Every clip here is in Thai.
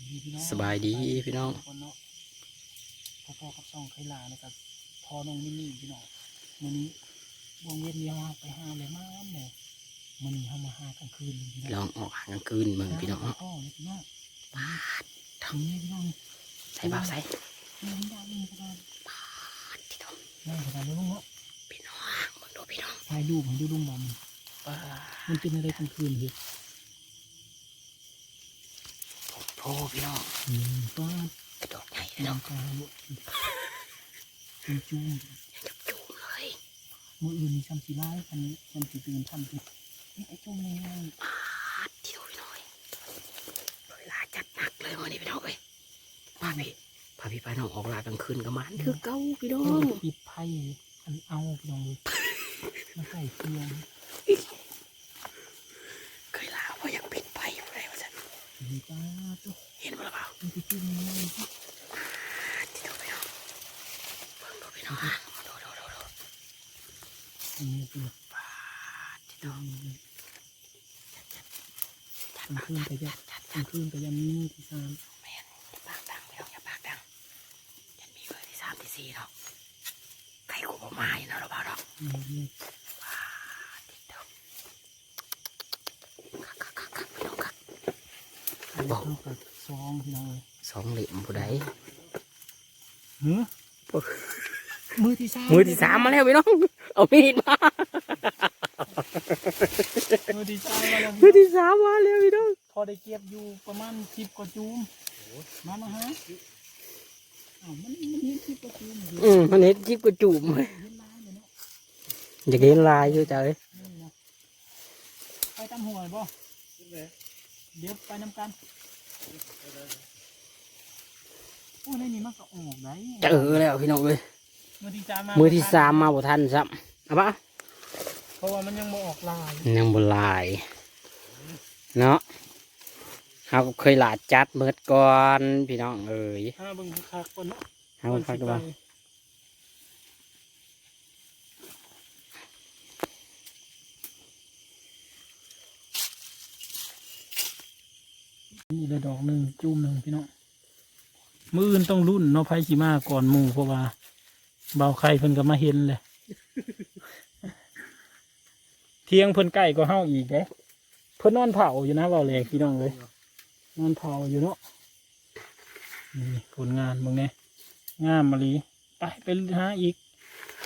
ดีพี่น้องสบายดีพี่น้องคนเนาะพ่อๆกับซองไข่ลานะครับพอน้องมินนี่พี่น้องมื้อนี้วงเวียนเดียวไปหาเลยมากเลยมื้อนี้เฮามาหากลางคืนพี่ลน้อองงออกหางกลางคืนเมืองพี่น้องพ่อเลยพี่น้องปาดทำนี่พี่น้องใส่เบาใส่นี่มันได้นี่ก็ได้ที่น้องนี่ก็ได้แล้วลุงเนาะพี่น้องมึงดูพี่น้องถ่ายรูปให้ดูลุงบอมป้ามันเป็นอะไรกลางคืนพี่ โพพี่น้องอืมก็กระโดดใหญ่พี่น้น้องงกาบุจุ่มจุ่มจับจูงเลยมืออื่นมีซ้ำสีไล่คันนี้ซ้ำสีตื่นทำสินี่ไอ้จุ่มเลยไงป้าที่ดูพี่น้อยเวลาจัดหนักเลยวันนี้พี่น้องเอ้ยพาพี่พาพี่ไปน้องออกลากลางคืนกับมันคือเก้าพี่น้องปิดไพ่อันเอาพี่น้องเลยมาใส่เทียน เคยลาว่าอยากปิดไฟอยู่ไรวะสัน ดีจ้าตุ๊ก เห็นมั้ยเปล่ามันไปจุ่มยังไงที่ดูพี่น้องเบิ่งดูพี่น้องดูดูดูดูนนี้เป็นป้าที่น้องกลางคืนแต่ยังกลางคืนแต่ยังมีมือที่สามแม่นอย่าปากดังพี่น้องอย่าปากดังยันมีเบอร์ที่สามที่สี่หรอกใครกูบอกมาอยู่นะเราเปล่าหรอก นี่นี่ ว้าติดเดิมคักคักคักคักพี่น้องคัก เอาเข้ากั บซองพี่น้องเลยสองเหลี่ยมผู้ใดเฮ้อมือที่สามมือที่สามมาแล้วพี่น้อง เอามีดมามือที่สามมาแล้วมือที่สามมาแล้วพี่น้องพอได้เก็บอยู่ประมาณสิบกว่าจุ่มมามาฮะอ้าวมันมันเห็นสิบกว่าจุ่มอยู่อืมมันเห็นจิบกระจุ่มเลยเห็นลายเลยเนาะอยากเห็นลายอยู่จ้ะเอ้ยนี่นะไปตำหัวบ่ เดี๋ยวไปนำกันโอ้ในนี้มันก็ออกได้เจอแล้วพี่น้องเลยมือที่สามมามือที่สามมาบ่ทันซ้ำเอาปะเพราะว่ามันยังบ่ออกลายยังบ่ลายเนาะเขาก็เคยหลาดจัดเมิดก่อนพี่น้องเอ้ยถ้าเบิ่งคักคนเนาะเอาพักดูว่า นี่เลยดอกหนึ่งจุ่มหนึ่งพี่น้องมืออื่นต้องรุ่นเนาะไผสิมาก่อนมู่เพราะว่าเบาไข่เพิ่นก็มาเห็นเลยเที่ยงเพิ่นใกล้ก็เฮาอีกเด้เพิ่นนอนเผาอยู่นะเบาแหลกพี่น้องเลยนอนเผาอยู่เนาะนี่ผลงานเบิ่งเนี่ยงามมาลีไปไปหาอีก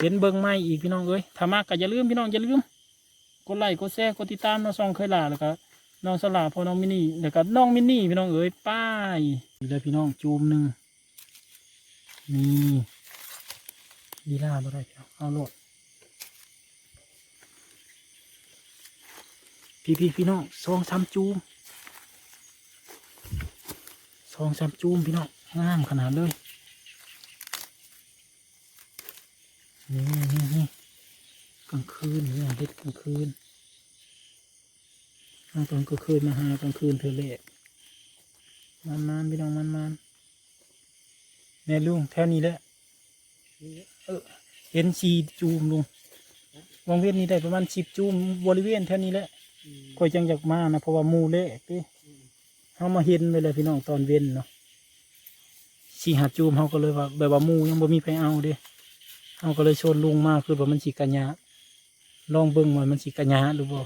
เห็นเบิ่งไม้อีกพี่น้องเอ้ยถ้ามากก็อย่าลืมพี่น้องอย่าลืมกดไลค์กดแชร์กดติดตามน้องซองเคยลาแล้วก็ น้องสลาพอน้องมินี่แล้วก็น้องมินี่พี่น้องเอ้ยป้ายนี่เลยพี่น้องจูมหนึ่งนี่ลีล่าบ่ได้พี่น้องเอาโลดพี่พี่พี่น้องสองสามจูมสองสามจูมพี่น้องงามขนาดเลยนี่นี่นี่กลางคืนเนี่ยเด็ดกลางคืน มาตอนกลางคืนมาหากลางคืนเธอเละมันมันพี่น้องมันมันแม่ลุงแถวนี้แหละเออเห็นชีจูมลุงวงเวียนนี้ได้ประมาณสิบจูมบริเวณแถวนี้แหละคอยจังอยากมานะเพราะว่ามูเละพี่เขามาเห็นไปเลยพี่น้องตอนเว้นเนาะสีหาจูมเขาก็เลยว่าแบบว่ามูยังบ่มีไปเอาเด้เขาก็เลยชวนลุงมาคือว่ามันสีกัญญาลองเบิ่งว่ามันสีกัญญาหรือบ่า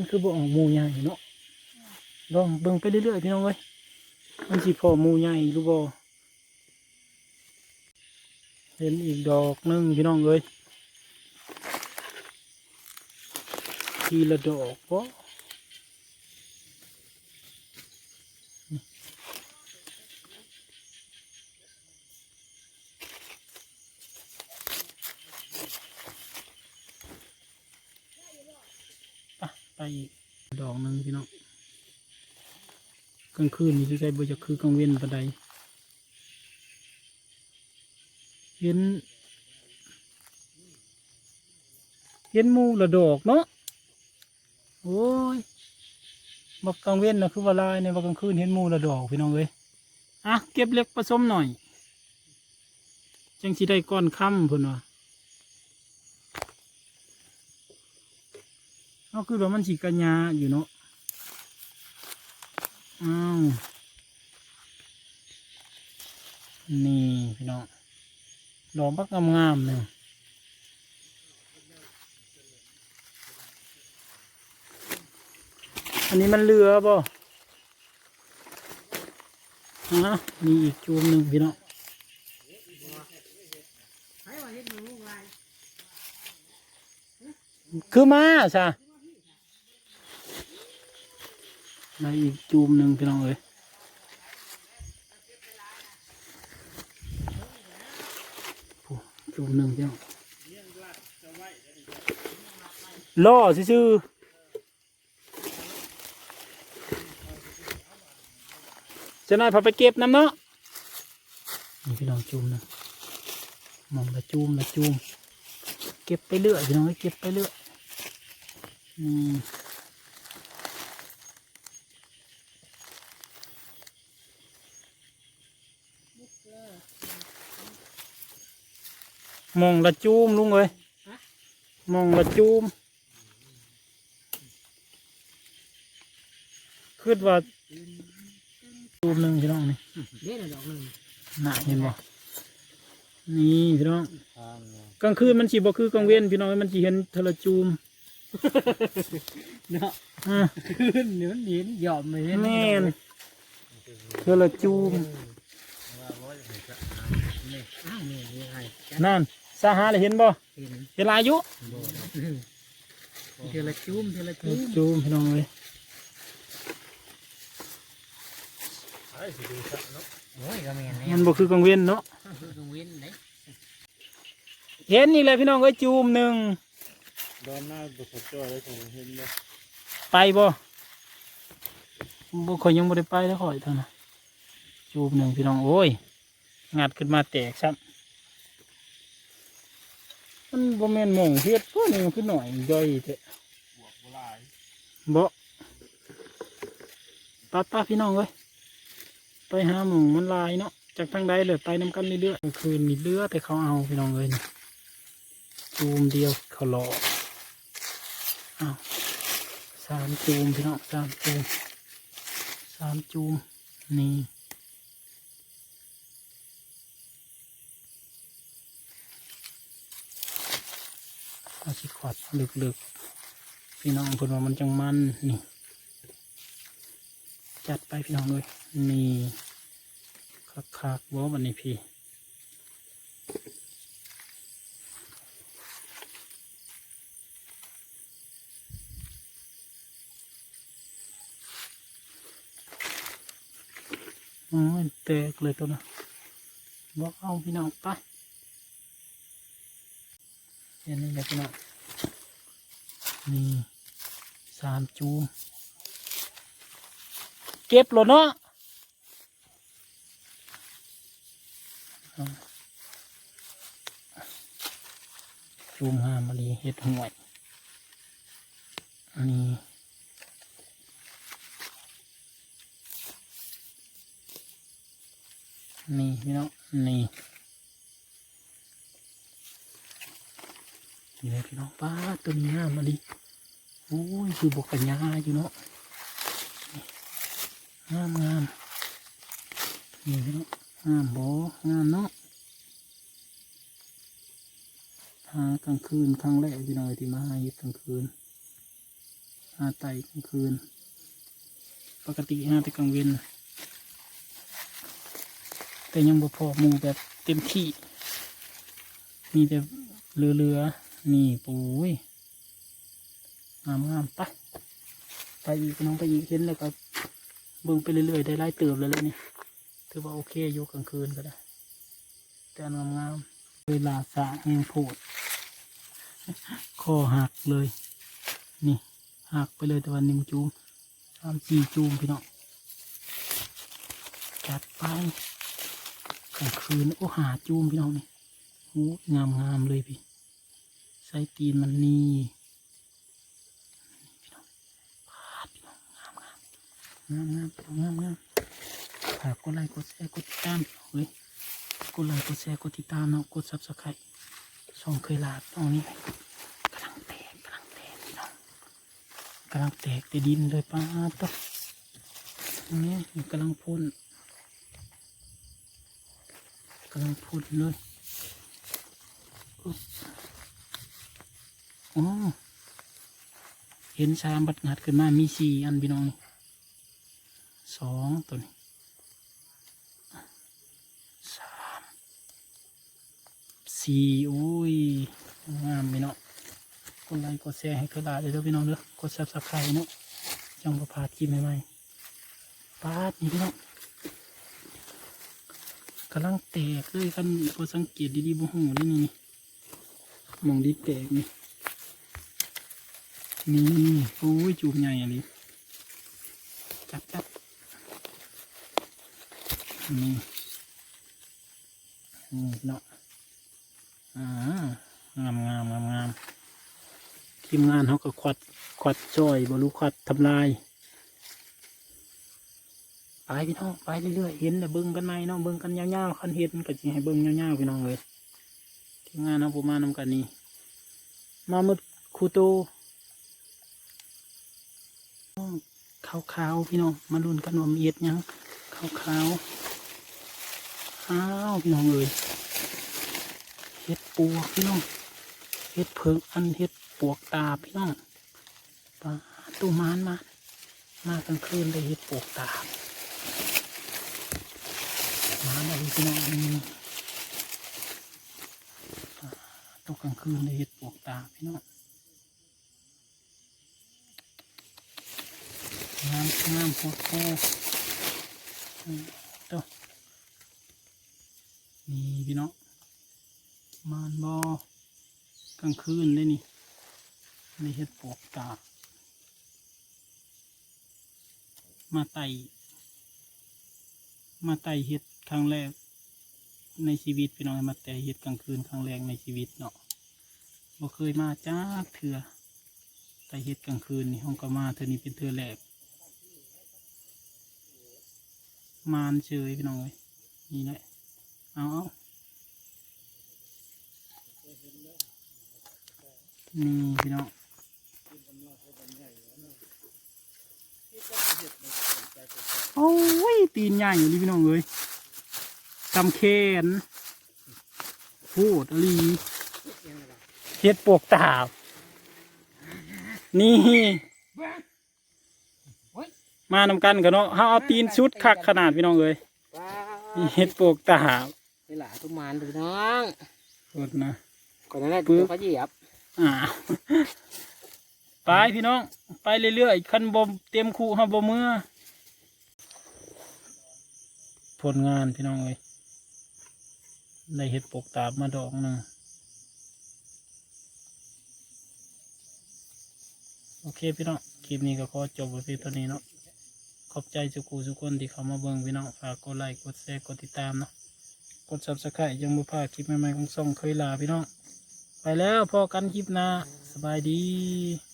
มันคือบ่อหมูใหญ่เนาะลองเบิ่งไปเรื่อยๆพี่น้องเอ้ยมันสิพอหมูใหญ่หรือบ่เห็นอีกดอกหนึงพี่น้องเอ้ยทีละดอกก็ ไปอีกดอกหนึ่งพี่น้องกลางคืนนี่จะได้บ่จะคือกลางเว้นปานใดเห็น เห็นมูละดอกเนาะโอ้ยบักกลางเว้นนะคือว่าลายในบักกลางคืนเห็นมูละดอกพี่น้องเอ้ยอะเก็บเล็กผสมหน่อยจังสิได้ก้อนค่ำพิ่นว่า เอาคือว่ามันสีกัญญาอยู่เนาะอ้าวนี่พี่น้องดอกบักงามๆเลยอันนี้มันเรือป่ะฮะมีอีกจูมหนึ่งพี่น้องคือมาซะ ในอีกจูมหนึ่งพี่น้องเอ้ยจูมหนึ่งพี่น้องล่อซื่อจะนายพาไปเก็บน้ำเนาะนี่พี่น้องจูมนะมองละจูมละจูม เก็บไปเรื่อยพี่น้องเอ้ยเก็บไปเรื่อยอืม มองละจูมลุงเอ้ยมองละจูมคิดว่าจูมหนึ่งพี่น้องนี่เด็ดดอกหนึ่งน่าเห็นบ่นี่พี่น้องกลางคืนมันสีบ่คือกลางเว้นพี่น้องมันสีเห็นเทละจูมเนาะอ่าขึ้นเนื้อเนียนยอมเลยแม่นเทละจูมอ้าวนี่ยังไงนั่น สาหาเลยเห็นบ่เห็นเห็นหลายอยู่เทละจุ้มเทละเทละจุ้มจูมพี่น้องเลยโอ้ยก็แม่นแน่มันบ่คือกลางเว้นเนาะตรงเว้นไหนเห็นนี่แหละพี่น้องเอ้ยจูมหนึ่งดอนหน้าบุกจ้อยแล้วผมเห็นเลยไปบ่บ่ข่อยยังบ่ได้ไปแล้วข่อยเท่านั้นจูมหนึ่งพี่น้องโอ้ยงัดขึ้นมาแตกซ้ำ มันบ่แม่นหม่องเฮ็ดพวกนี้มันคือหน่อยย่อยแท้บวกโบราณบ่ป้าป้าพี่น้องเอ้ยไปหาหมูมันลายเนาะจากทางใดเลยไปน้ำกันเรื่อยๆคืนมีเลือแต่เขาเอาพี่น้องเอ้ยจูมเดียวเขาหลอกอ้าวสามจูมพี่น้องสามจูมสามจูมนี่ เอาสิขวัดลึกๆ พี่น้องเพิ่นว่ามันจังมันนี่ จัดไปพี่น้องเลยนี่คักคักบ่วันนี้พี่อ้ยแตกเลยตัวนะบอกเอาพี่น้องไป นนี่แหละพี่น้องนี่สามจูมเก็บหลดเนาะจูมหามาดีเห็ดห่วยนนี้นี่พี่น้องนี่ นี่เลยพี่น้องป้าตัวนี้งามมาดีโอ้ยคือบกกัญญาอยู่เนาะงามงามนี่พี่น้องงามบ่งามเนาะหากลางคืนครั้งแรกพี่น้อยที่มาหาเห็ดกลางคืนหาไต่กลางคืน ปกติหาแต่กลางเวนแต่ยังบ่พอหมูแบบเต็มที่ มีแต่เรือเรือ นี่ปุ้ยงามงามไปไปอีกน้องไปอีกเห็นแล้วก็เบิ่งไปเรื่อยๆได้ไล่เติบเลยเลยนี่ถือว่าโอเคอยู่กลางคืนก็ได้ แต่งามงามเวลาสะแห้งโพดคอหักเลย นี่หักไปเลยแต่วันหนึ่งจูมสามสี่จูมพี่น้องจัดไปกลางคืนโอ้หาจูมพี่น้องนี่โอ้งามงามเลยพี่ ใส่ตีนมันนี่พี่น้องพาดพี่น้องงามงามงามงามงามงามฝากกดไลค์กดแชร์กดติดตามเฮ้ยกดไลค์กดแชร์กดติดตามเนาะกดซับสไครต์ช่องเคยลาตอนนี้กำลังแตกกำลังแตกพี่น้องกำลังแตกแต่ดินเลยป้าต๊อกนี่มันกำลังพ่นกำลังพ่นเลย อุ๊บโอ้เห็นชามบัดงัดขึ้นมา มีสี่อันพี่น้องนี่สองตัวนี้สามสี่โอ้ยงามพี่น้องกดไลค์กดแชร์ให้กระดาษเลยเด้อพี่น้องเด้อกดซับสไครต์เนาะจังประพาดคลิปใหม่ๆปาดนี่พี่น้องกำลังแตกเลยกันพอสังเกตดีๆบ่หูได้นี่มองดีแตกนี่ นี่โอ้ยจูบใหญ่อะไรจับจับนี่นี่เนาะอ่างามงามงามงามทีมงานเขาก็ควัดควัดจอยบรูควัดทำลายไปพี่น้องไปเรื่อยๆเห็นแต่เบิ้งกันในเนาะเบิ้งกันยาวๆคันเห็นก็จะให้เบิ้งยาวๆพี่น้องเลยทีมงานเขาผมมานำกันนี่มามืดคูโต ขาวๆพี่น้องมาลุ้นกันว่ามีเอ็ดยังขาวๆอ้าวพี่น้องเลยเห็ดปวกพี่น้องเฮ็ดเพิงอันเฮ็ดปวกตาพี่น้องปลาตูมานมามากลางคืนเลยเฮ็ดปวกตามาเลยพี่น้องตกกลางคืนเลยเฮ็ดปวกตาพี่น้อง งามงามโคตรโคตัวนี่พี่น้องมานบอกลางคืนเลยนี่ในเห็ดปวกตา มาไต่มาไต่เห็ดครั้งแรก ในชีวิตพี่น้องมาแต่เห็ดกลางคืนครั้งแรกในชีวิตเนาะบ่เคยมาจ้าเถื่อแต่เห็ดกลางคืนนี่ห้องก็มาเธอนี่เป็นเธอแรก มานเฉยพี่น้องเลยนี่แหละเอาเอานี่พี่น้องโอ้ยตีนใหญ่อยู่นี่พี่น้องเลยจำเคนพูดลีเฮ็ดปวกตาบนี่ มานำกันกันเนาะเฮาเอาตีนชุดคักขนาดพี่น้องเลยว้านี่เฮ็ดปวกตาบเวลาทุกมานพี่น้องโทษนะ ก่อนหนานั้นปึ๊ตัวบเขาเหยียบอ่าไปพี่น้อง ไปเรื่อยๆคันบมเตรียมคู่ฮาบเมื่อผลงานพี่น้องเลยได้เห็ดปกตาบมาดอกหนึ่งโอเคพี่น้องคลิปนี้ก็ขอจบไว้เพียงเท่านี้เนาะ ขอบใจสุกูสุกคนที่เขามาเบิ่งพี่น้องฝากกดไลค์กดแชร์กดติดตามเนาะกด subscribe ยังบ่พลาดคลิปใหม่ๆของซ่องเคยลาพี่น้อง ไปแล้วพอกันคลิปหน้าสบายดี